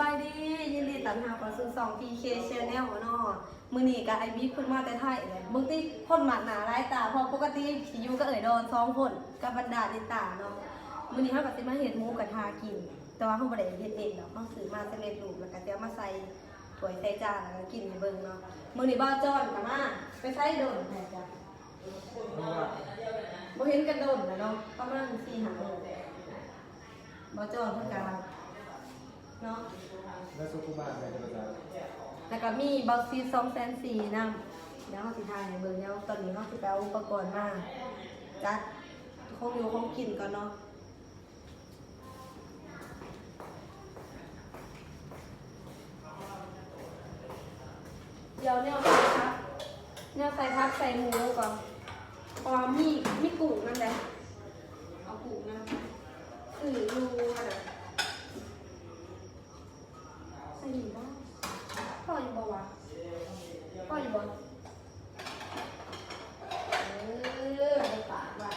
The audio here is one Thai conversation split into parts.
บายดี ยินดีต้อนรับเข้าสู่2 PK Channel เนาะมื้อนี้ก็ไอ้บิ๊กเพิ่นมาแต่ไทยเลยบิ่งติคนหมักหนาหลายตาเพราะปกติสิอยู่กับเอ๋ยดอนสองคนกับบรรดาลิตาเนาะมื้อนี้เฮาก็สิมาเฮ็ดหมูกระทะกิน แต่ว่าเฮาบ่ได้เฮ็ดเองดอกเฮาซื้อมาสำเร็จรูปแล้วก็จะเอามาใส่ถ้วยใส่จานแล้วก็กินให้เบิ่งเนาะมื้อนี้บ่าวจอนก็มาไปใส่โดนแท้จ้ะบ่เห็นกันโดนแล้วเนาะประมาณ4-5มื้อบ่าวจอนเพิ่นก็ เนาะ แล้วสุขุมบ้านไปจะประจแล้วก็มีบ็อกซีสองแสนสี่นำแล้วเราสิทายในเบอร์เนี้ยตอนนี้เราสิไปเอาอุปกรณ์มาจัดคงอยู่คงกินก่อนเนาะเดี๋ยวเนี่ยใส่พักเนี่ยใส่พักใส่หมูก่อนพอมีมีกุ้งนั่นแหละเอากุ้งนะสื่อรูอะไรใส่หมูบ้าง พ่ออยู่บ่วะพ่ออยู่บ่เออไปปากว่ะ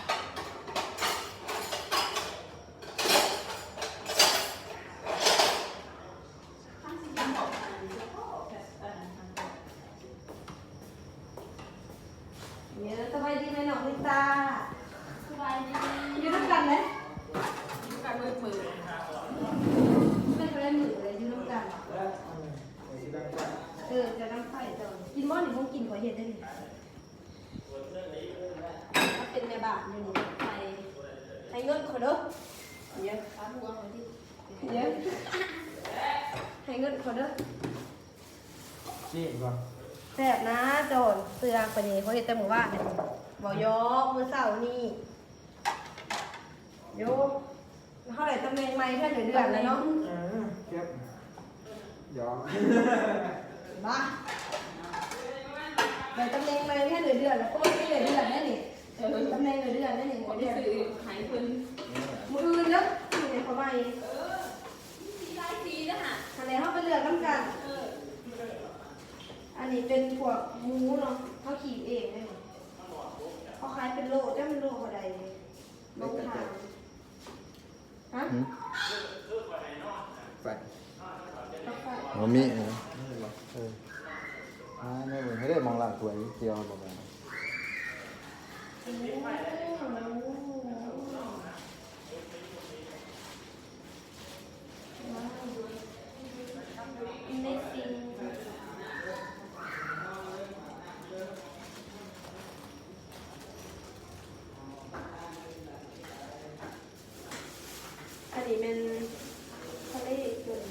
เนี่ยสบายดีไหมน้องลิตาสบายดีอยู่ด้วยกันไหม การมือมือ ไม่เคยได้มือเลยอยู่ด้วยกันำแล้วไอ้ที่ดังจ้า เออจะน้ำไฟเจ้ากินบ่หนิมึงกินกว่าเห็ดได้ดิถ้าเป็นแม่บ้านอยู่นี่ไทยไทยเงินเขาเด้อเดี๋ยว ขาหัวมาที่ เดี๋ยวไทย เงินเขาเด้อจี้ก่อนแซ่บนะโจนเสือปานนี้เขาเห็ดแต่หมู่บ้านเนี่ยบอกยอกมือเสาร์นี่โยกเท่าไหร่ตำแหน่งใหม่แค่เดือนแล้วเนาะเออเก็บยอมบ้าเดี๋ยวตำแหน่งใหม่แค่เดือนเดือนแล้วก็ไม่ได้เดือนเดือนแน่นี่เออตำแหน่งเดือนเดือนแน่นี่คนเดืที่อนสื่อหายคนมืออื่นเด้ออยู่ในเขาใหม่ สีลายสีนะฮะ อัน ไหนเขาไปเลือกน้ำกันเอออันนี้เป็นพวกหมูเนาะเขาขีดเองได้หมดเขาขายเป็นโลได้มันโลเท่าใดเนี่ยลงทางฮะไปเขาขายบ่มีเออนี่หรอเอออ่าไม่เบิ่งให้ได้มองหลังสวยเดียวบ่แม่นไม่จริงอันนี้เป็นทะเลส่วน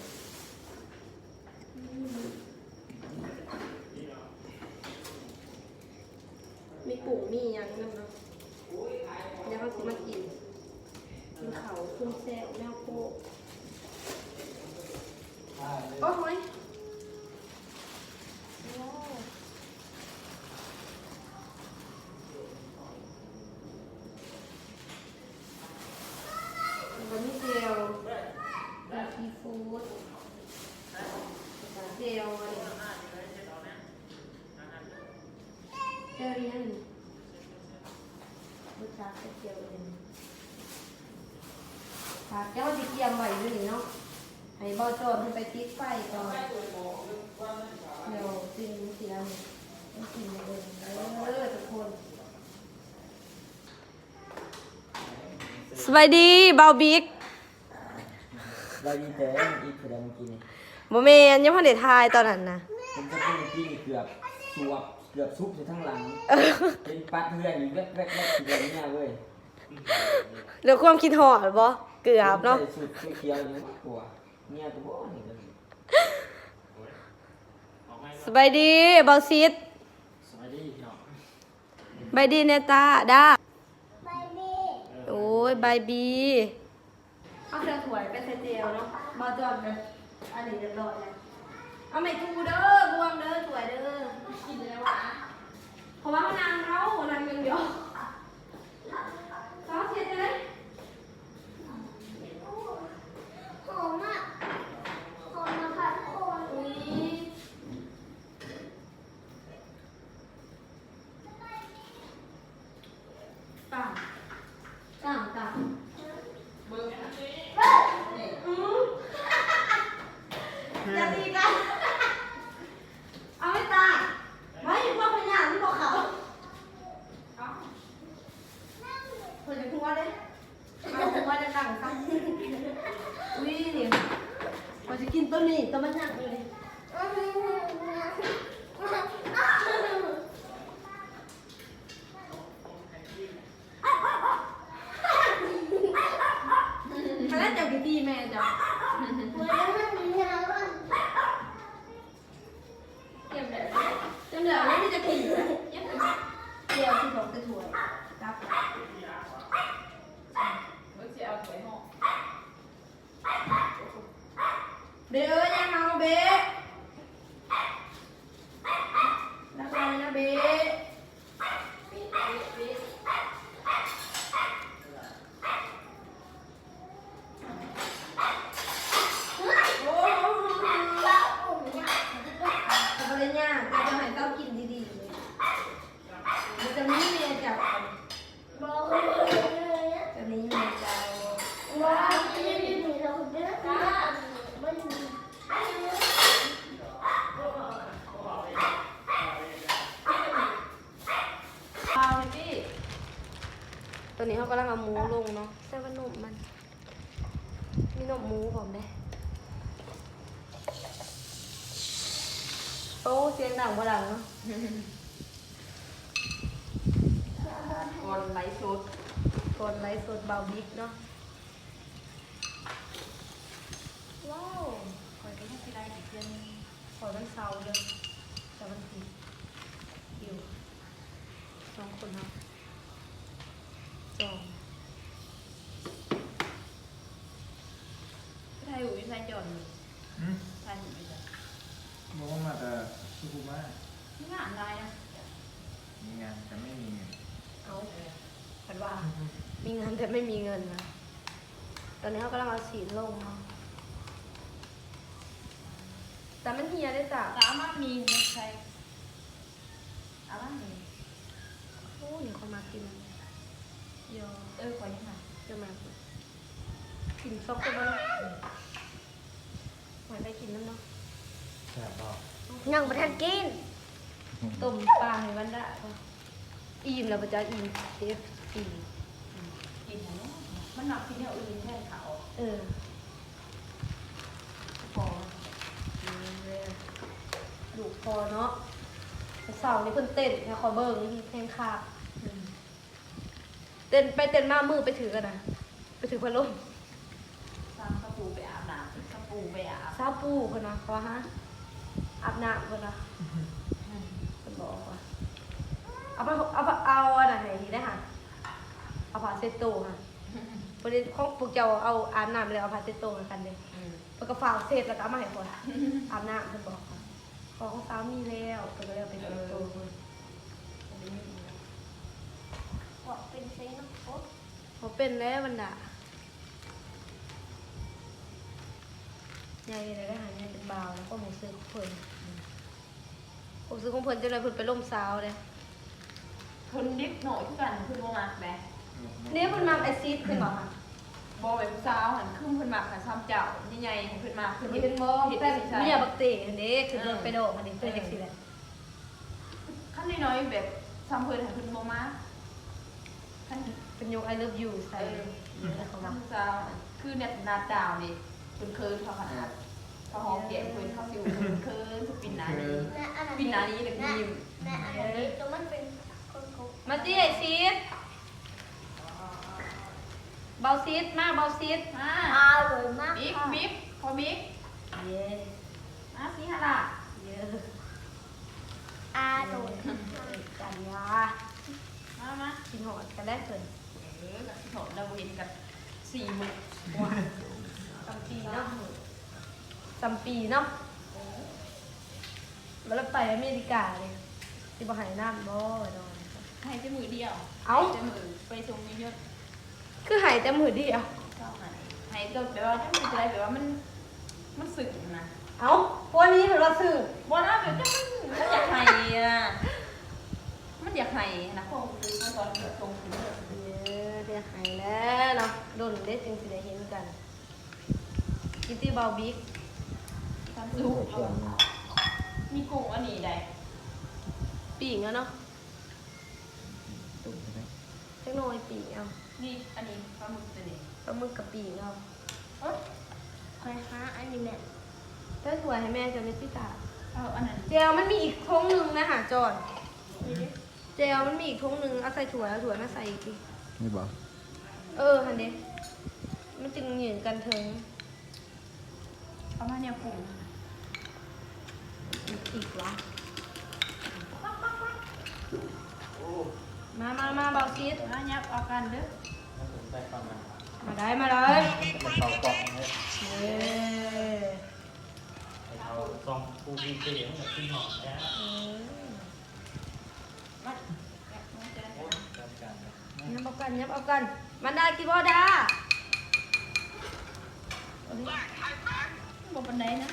มีกุ้งมีหยังนำเนาะเดี๋ยวเขาสิมากินกินเขาวคุ้มแซ่บแมวโคกโอ้ยโอ้แล้วก็มีเจลมีซีฟู้ดเจ ลอะไรเจลยังรสชาติเจลเลยค่ะเจ้าสิเกียมไว้อยู่นี่เนาะให้บอจอดมันไปติดไฟก่อนเดี๋ยวสิ่งเสียงมันกินเลยเออทุกคนสวัสดีเบาบิ๊ก เราดีแต่อีกคือเราเมื่อกี้นี่ โมเมนยังพันเดทายตอนนั้นนะผมจะพูดเมื่อกี้นี่เกือบสวบเกือบซุบอยู่ทั้งหลัง เป็นปัดเพื่อนอยู่แรกแรกแรกทีเดียวเนี่ยเว้ยเดี๋ยวความคิดหอดบ่เกือบเนาะใส่สุดเขียวๆอยู่กลัวเนี่ยตัวบ่นี่เลยสบายดีเบาซิดสวัสดีพี่น้องบายดีเนตาด้าโอ้ยบายบี เอาเสื้อถวยไปใส่เจลเนาะบอจอดเลย อันนี้เรียบร้อยแล้วเอาไม่ทูเด้อบวงเด้อสวยเด้อกินแล้วอะเพราะว่าเขานางเขานางยังเดียวซอสเสียใจหอมอะหอมนะคะทุกคน อุ้ยต่างต่างต่าง เบิ้ง อืม อย่าตีกัน เอาไม่ตาไม่อยู่ว่าพยานที่บอกเขาคนจะพูดว่าเด้เอาพูดว่าจะตั้งตั้งอุ้ยนี่พอจะกินต้นนี้ต้นมันหนักเลย อันนั้นจะกี่ตีแม่จ้ะ เก็บแบบ จำเหลือแล้วที่จะกิน ยังไง เดียวที่ผมจะถวยรับ เมื่อจะเอาถวยห่อ เบเอ้ยยังเอาเบรับอะไรนะเบโอ้โหทำอะไรเนี่ยแต่จะให้ต้องกินดีๆเลยมันจะมีเมียจับจะมีเมียจับ เอาเลยพี่ ตัวนี้เขากำลังเอาหมูลงเนาะแต่ว่าหนมมัน มีหนมหมูผมได้โอ้เสียงดังบ่ดังเนาะก่อนไลฟ์สดกดไลฟ์สดเบาบิ๊กเนาะ ว้าวคอยก็ยังสิได้อีกเดือนนึงขอวันเสาร์เลยแต่วันผิดอยู่สองคนเนาะจอง ไทยอยู่ ที่ไทยจอดอยู่อืมไทยอยู่ที่ไทยบอกว่ามาแต่สุขุมะนี่งานอะไรนะมีงานแต่ไม่มีเงินเอาผันว่ามีเงินแต่ไม่มีเงินนะตอนนี้เขากำลังเอาสีลงเนาะแต่มันเฮียได้จ้ะสามารถมีในไทยอะไรนี่โอ้ยคนมากินเยอะเออคอยยังไงเยอะมากกินซอกก็บ้าง หอยไปกินน้ำเนาะแซ่บเปล่ายังประทานกินต้มปลาให้มันได้ปะอิ่มแล้วประจะอิ่มเซฟซีกินเนาะมันหนักกินอย่างอื่นแทนเขาเออพออืมเลยลูกพอเนาะเสาร์นี้เพิ่นเต้นนะขอเบิ่งเพลงคาบเต้นไปเต้นมามือไปถือกันนะไปถือพัดลม สร้างกระปูไปอาบน้ำกระ ปูไปอาบ ซาปูคนนะเขาว่าฮะอาบน้ำคนนะคนบอกว่าเอาไปเอาไปเอาอะไรนี่ได้ค่ะเอาผ้าเช็ดตัวค่ะประเด็นของพวกเจ้าเอาอาบน้ำเลยเอาผ้าเช็ดตัวกันเลยอืมแล้วก็ฝากเสร็จแล้วก็เอามาให้คนอาบน้ำเพิ่นบอกค่ะของสามีแล้วเพิ่นก็เลยเอาไปเช็ดตัวเพิ่นเขาเป็นแล้วบรรดา ใหญ่เลยได้หาใหญ่เป็นเบาวแล้วก็หมูซื้อของเพิ่นผมซื้อของเพิ่นจนเลยเพิ่นไปล่มสาวเลยคนนิดหน่อยที่กันคือโมมากแบเนี่ยเพิ่นมาไอซีดเพิ่นบอกค่ะบอแบบสาวหันขึ้นเพิ่นมากหันซ้ำเจ้าใหญ่ๆให้เพิ่นมากเพิ่ขึ้นนเป็นหมอเห็ดแต่สีใสไม่อยากบักเตะอันนี้คือเพิ่นไปโดดมันนี่เพิ่นจังซี่แหละขั้นน้อยๆแบบซ้ำเพิ่นให้เพิ่นโมมากขั้นเป็นยก I love you ใส่เออแล้วเขาว่าซ้ำสาวคือเน็ตนาดาวนี่ เพิ่นเคินเขาขนาดเขาหอมแก้มเพิ่นเขาสิวเพิ่นเคินสปินหนานี้ปินหนานี้เด็กยิ้มมาสิไอซีดเบาซีดมาเบาซีดมาบิ๊กบิ๊กพอบิ๊กเย้มาสิฮะล่ะเยอะอาโดนกันยามามากินหอดกันได้เกินเออกับที่ผมเราเห็นกับสี่หมุก สัมปีเนาะสัมปีเนาะแล้วไปอเมริกาเลยที่บ่ใหายน้ำบ่ดอนให้แค่มือเดียวเอ้าจะมือไปทรงเยอะคือใหายแต่มือเดียวๆเท่าไหร่ให้ตัวแบบว่าจะมีอะไรแบบว่ามันมันสึกนะเอ้าพวกนี้เป็นว่าซื้อว่าแล้วแบบจะมันมันอยากให้อะมันอยากให้นะพวกคือมันตอนเกิดตรงถึงเกิดเยอะเดี๋ยวใหายแล้วเนาะโดนเด็ดจึงสิได้เห็นกัน กิตตี้เบาบิ๊กทำำซุปเครื่องนะมีกุ้งอันนี้ได้ปีกแล้วเนาะตุ้มนะเล็กน้อยปีกเอานี่อันนี้ปลาหมึกตัวนี้ปลาหมึกกับปีกเอาคอยหาอันนี้แม่ถ้าถั่วให้แม่จะไม่ติตาเอาอันนั้นเจลมันมีอีกทงหนึ่งนะหาจอดเจลมันมีอีกทงหนึ่งเอาใส่ถั่วแล้วถั่วน่าใส่อีกดินี่บอกเออฮันเดมันจึงเหยืนกันเถิง เอามาณเนี่ยกุ้งอีกวะมามามาเบาซีดแล้วยับเอากันเด้อผมาได้มาเลยเข้ากล่องเลยเอ้ยให้เขาซองปูพีเสียงแบบที่หอมแท้มายับเอากันยับเอากัน มันได้กี่บ่ดา บนบันไดนะ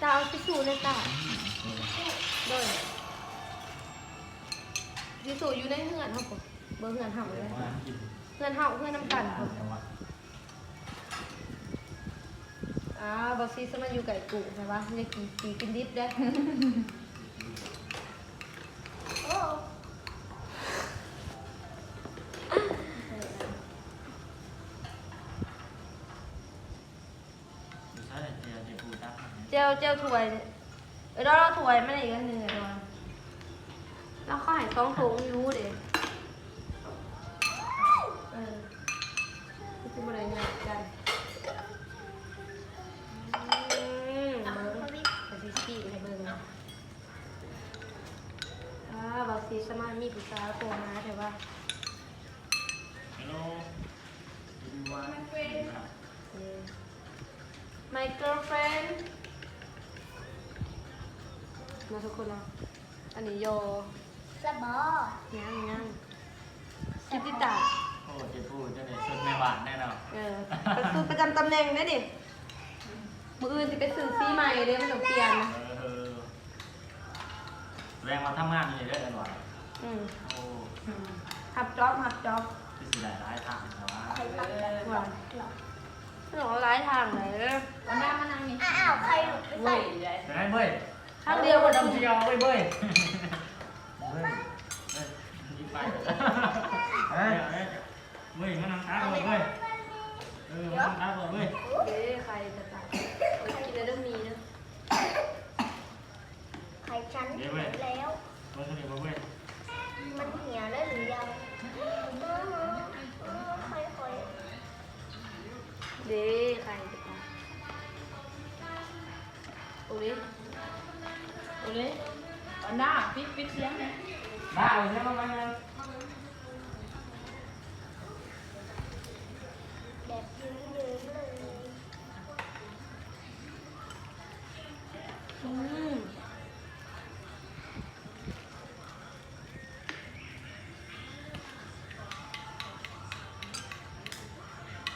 ตาเอาทิชชู่เลยตาโดยทิชชู่อยู่ในเฮือนครับผมเบอร์เฮือนเห่าเลยมากินเฮือนเห่าเฮือนน้ำกันครับจังหวะอ่าบอสซีสมาอยู่ไก่กุใช่ปะอยากกินปีกินดิบได้ เจลเจลถ้วยเนี่ยเออเราเราถ้วยไม่ได้อีกอันหนึ่งอะดอนเราเขาใหายสองถุงอยูเด็เออคือมาเลยเนี่ยกันอืมเอาเบิ่งเขาวิบอสซีสปีกให้เบิ่งอ่าบอสซีสมามีผู้สาวโทรมาแต่ว่า ทุกคนนะอันนี้โยสบอยังยังคิดติตาโอ้เจียวปูจะได้ชุดแม่บ้านแน่นอนเออเป็นสูตรประจำตำแหน่งนะดิมืออื่นจะไปซื้อซีใหม่เลยไม่ต้องเปลี่ยนนะเออแรงมาทำงานนี่ได้หน่อยอืมโอ้หับจ็อบหับจ็อบที่สิได้หลายทางแต่ว่าใครตักกันว่าไม่ต้องเอาหลายทางเลยเอาหน้ามานั่งนี่อ้าวใครหลุดไปเว้ใส่ยได้จะได้เบ้ย ทางเดียวหมดต้แล้องเที่ยวเบ้ยเบ้ยบ้ยเบ้ยยิงไปเฮ้ยเบ้ยงั้นนั่งท้าเลยเบ้ยเออนั่งท้าเลยเบ้ยเด้ใครจะตัดกินแล้วต้องมีนะใครฉันแล้วเบ้ยเบ้ยเบ้ยมันเหี่ยวแล้วหรือยังเออเออใครคอยเด้ใครจะตัดโอ้ย เลยเอาหน้าปิดปิดเสียงเลยได้เอาใช่ไหมไหมแบบยืนยืนเลยอืม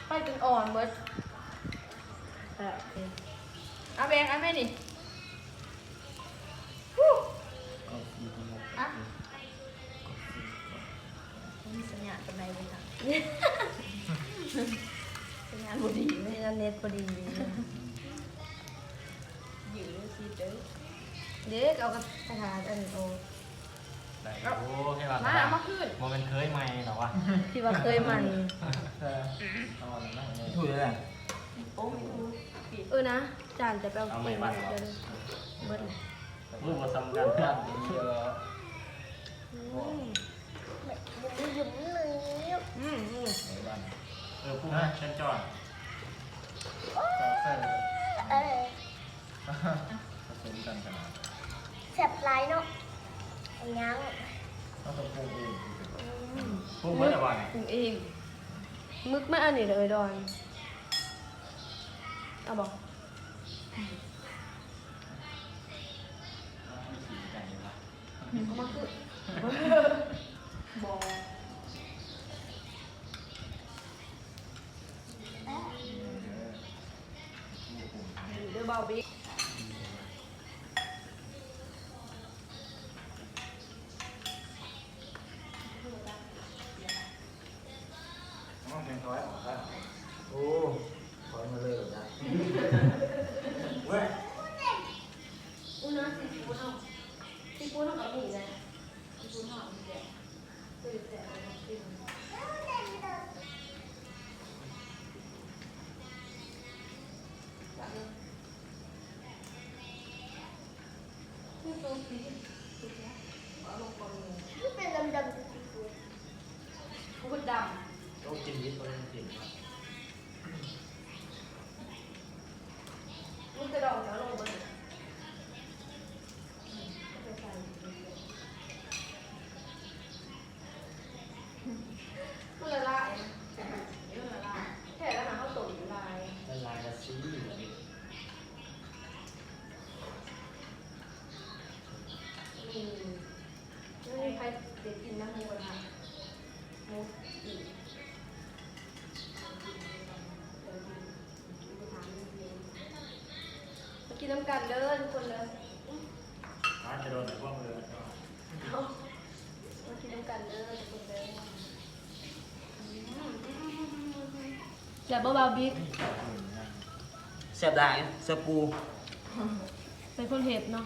ไปจนอ่อนเบิดเออโอเคเอาแบงเอาแม่นี่ พอดีอยู่ด้วยซีเด้อเด็กเอากระถางอันโอได้โอ้ให้ว่ามาเอามาขึ้นโมเมนเคยไหมหรอวะที่ว่าเคยมันเออเอาอะไรนั่งเลยถูกเลยแหละโอ้ยดูปิดเออนะจานจะไปเอาเอาเอไม่งบ้ามานเดี๋ยวเลยเบิดเลยรูปว่าสำคัญกัน ไม่อันนี้เลยดอนเอาบอกเอามาคือบออยู่ด้วยเบาบิ๊กต้องเป็ เป็นดำๆพูดดต้องกินนิดต้องกินมึง นน้ำกันเด้อทุกคนเลยร้านจะโดนแต่พวกเลยเอามากินน้ำกันเด้อทุกคนเลยอย่าเบาๆบิ๊กแซ่บได้แซ่บปูเป็นคนเห็บเนาะ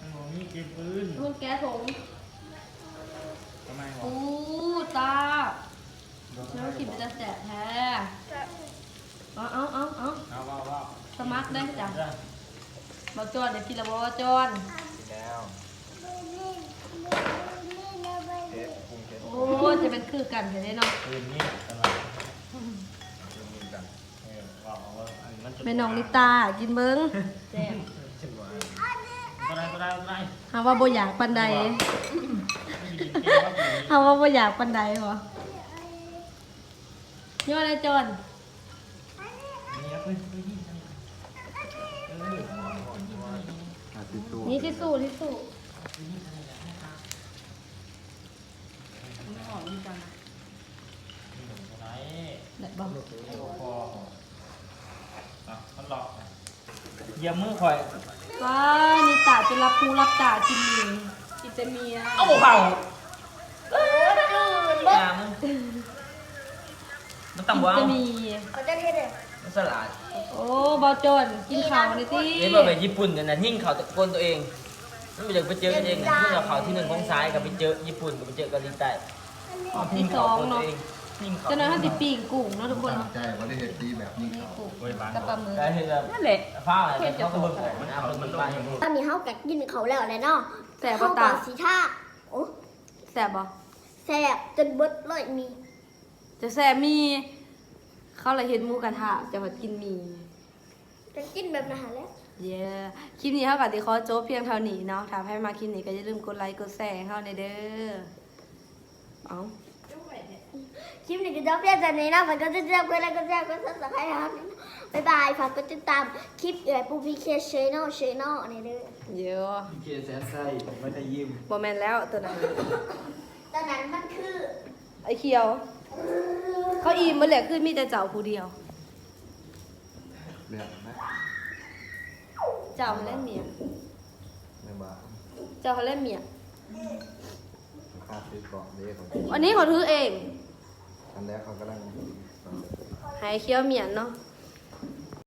มันบอกมีกินปืนคนแก้ถงทำไมวะอู้ตาแล้วกินเป็นจะแสบแท้เอาเอาเอาเอาเอาว่าว่าส มัครได้จ้ะได้มาจอนเดี๋ยวกินและบ่จอนแล้วเผ็ดปรุงเผ็ดโอ้จะเป็นคือกันเห็นไหมเนาะปืนนี่ตลาดปรุงกันเออว่าเอาว่าอันมันจะแม่น้องนิตากินเบิ้งแซ่บจะว่าก็ได้ก็ได้ก็ได้หาว่าบ่อยากปันใดไม่กินเกมว่าปืนหาว่าบ่อยากปันใดบ่ย่ออะไรจอนนี่ปืนปืนนี่เออ อาติดตัว นี่ที่สู้ที่สู้ำมันหอมดีจังนะนี่หนูก็ได้แหละบ่โอ้โหอะมันหลอกนะเหยียบมือคอยว้านิตาจะรับผู้รับตากินมีกินแต่เมียเอาเข่ายามันมันต้องกินว้าวแต่มีเขาจะเรียกเลยมันสลัด โอ้บ่จอนกินข้าวนี่ติเห็นว่าไปญี่ปุ่นกันนะทิ้งเขาตะโกนตัวเองมันไปเจอไปเจอกันเองนะพูดเอาเขาที่หนึ่งของซ้ายกับไปเจอญี่ปุ่นกับไปเจอเกาหลีใต้เอาทิ้งเขาตัวเองทิ้งเขาเจ้าน้อยเฮาสิปิ้งกุ้งเนาะทุกคนตั้งเนาะใจว่าได้เห็ดดีแบบนี้นี่เขากุ้งกับปลาหมึกได้เห็นแบบนั่นแหละฟ้าอะไรเขาก็เบิ่งออกมันเอามันไปตอนนี้เขากัดกินเขาแล้วเลยเนาะแซ่บบ่เขาตากัดสีท่าโอ้แซ่บบ่แซ่บจนเบิดเลยมี จะแซ่บมี เขาเลยเห็นหมูกระทะจะมากินหมี จะกินแบบนั้นแล้วเย้คลิปนี้เท่ากับที่ขอจบเพียงเท่านี้เนาะถ้าให้มาคลิปนี้ก็อย่าลืมกดไลค์กดแชร์ให้เขาในอยเด้อเอาคลิปนี้ก็จะเพียงแต่นี้นะฝากกดติดตามกดไลค์กดแชร์กดซับสไครต์ครับบ๊ายบายฝากกดติดตามคลิปเอ๋ยปูพีเคชแนลชแนลนี่เด้อเยอะพี่เคแสนไส้ไม่ได้ยิ้มบอแมนแล้วตัวนั้นตอนนั้นมันคือไอ้เขียว เขาอีมมาแหละขึ้นมีแต่เจ้าผู้เดียวแบบนะ เจ้าเขาเล่นเมียในบ้านเจ้าเขาเล่นเมียคาดติดเกาะเด้เขาวันนี้เขาถือเองทำแล้วเขากำลังใหายเคี้ยวเมียนเนาะ